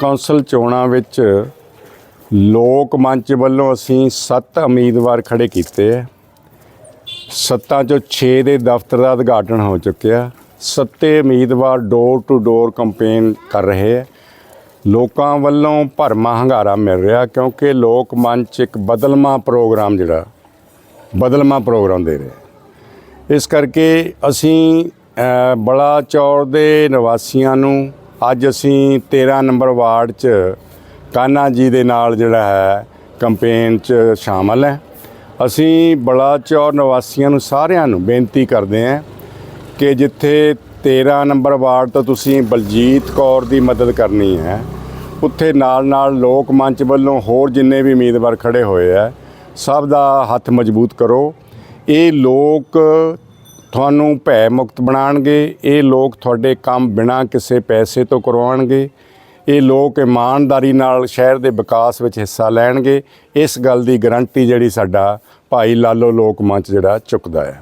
Council ਚੋਣਾਂ ਵਿੱਚ ਲੋਕ ਮੰਚ ਵੱਲੋਂ ਅਸੀਂ 7 ਉਮੀਦਵਾਰ ਖੜੇ ਕੀਤੇ ਹੈ ਸੱਤਾਂ ਚੋਂ 6 ਦੇ ਦਫ਼ਤਰ ਦਾ ਉਦਘਾਟਨ ਹੋ ਚੁੱਕਿਆ। ਸੱਤੇ ਉਮੀਦਵਾਰ ਡੋਰ ਟੂ ਡੋਰ ਕੰਪੇਨ ਕਰ ਰਹੇ ਹੈ ਲੋਕਾਂ ਵੱਲੋਂ ਭਰਮਾ ਹੰਗਾਰਾ ਮਿਲ ਰਿਹਾ ਕਿਉਂਕਿ ਲੋਕ ਮੰਚ ਇੱਕ ਬਦਲਮਾ ਪ੍ਰੋਗਰਾਮ ਜਿਹੜਾ ਬਦਲਮਾ ਪ੍ਰੋਗਰਾਮ ਦੇ ਰਿਹਾ। ਇਸ ਕਰਕੇ ਅਸੀਂ ਅ, ਬੜਾ ਚੌਰ ਦੇ ਨਿਵਾਸੀਆਂ ਨੂੰ ਅੱਜ ਅਸੀਂ 13 ਨੰਬਰ ਵਾਰਡ 'ਚ ਕਾਨਾ ਜੀ ਦੇ ਨਾਲ ਜਿਹੜਾ ਹੈ ਕੰਪੇਨ 'ਚ ਸ਼ਾਮਲ ਹੈ। ਅਸੀਂ ਬੜਾ ਚੌਰ ਨਿਵਾਸੀਆਂ ਨੂੰ ਸਾਰਿਆਂ ਨੂੰ ਬੇਨਤੀ ਕਰਦੇ ਹਾਂ ਕਿ ਜਿੱਥੇ 13 ਨੰਬਰ ਵਾਰਡ ਤੋਂ ਤੁਸੀਂ ਬਲਜੀਤ ਕੌਰ ਦੀ ਮਦਦ ਕਰਨੀ ਹੈ, ਉੱਥੇ ਨਾਲ ਨਾਲ ਲੋਕ ਮੰਚ ਵੱਲੋਂ ਹੋਰ ਜਿੰਨੇ ਵੀ ਉਮੀਦਵਾਰ ਖੜੇ ਹੋਏ ਆ ਸਭ ਦਾ ਹੱਥ ਮਜ਼ਬੂਤ ਕਰੋ। ਇਹ ਲੋਕ ਤੁਹਾਨੂੰ ਭੈ ਮੁਕਤ ਬਣਾਉਣਗੇ, ਇਹ ਲੋਕ ਤੁਹਾਡੇ ਕੰਮ ਬਿਨਾਂ ਕਿਸੇ ਪੈਸੇ ਤੋਂ ਕਰਵਾਉਣਗੇ। ਇਹ ਲੋਕ ਇਮਾਨਦਾਰੀ ਨਾਲ ਸ਼ਹਿਰ ਦੇ ਵਿਕਾਸ ਵਿੱਚ ਹਿੱਸਾ ਲੈਣਗੇ। ਇਸ ਗੱਲ ਦੀ ਗਰੰਟੀ ਜਿਹੜੀ ਸਾਡਾ ਭਾਈ ਲਾਲੋ ਲੋਕ ਮੰਚ ਜਿਹੜਾ ਚੁੱਕਦਾ ਹੈ।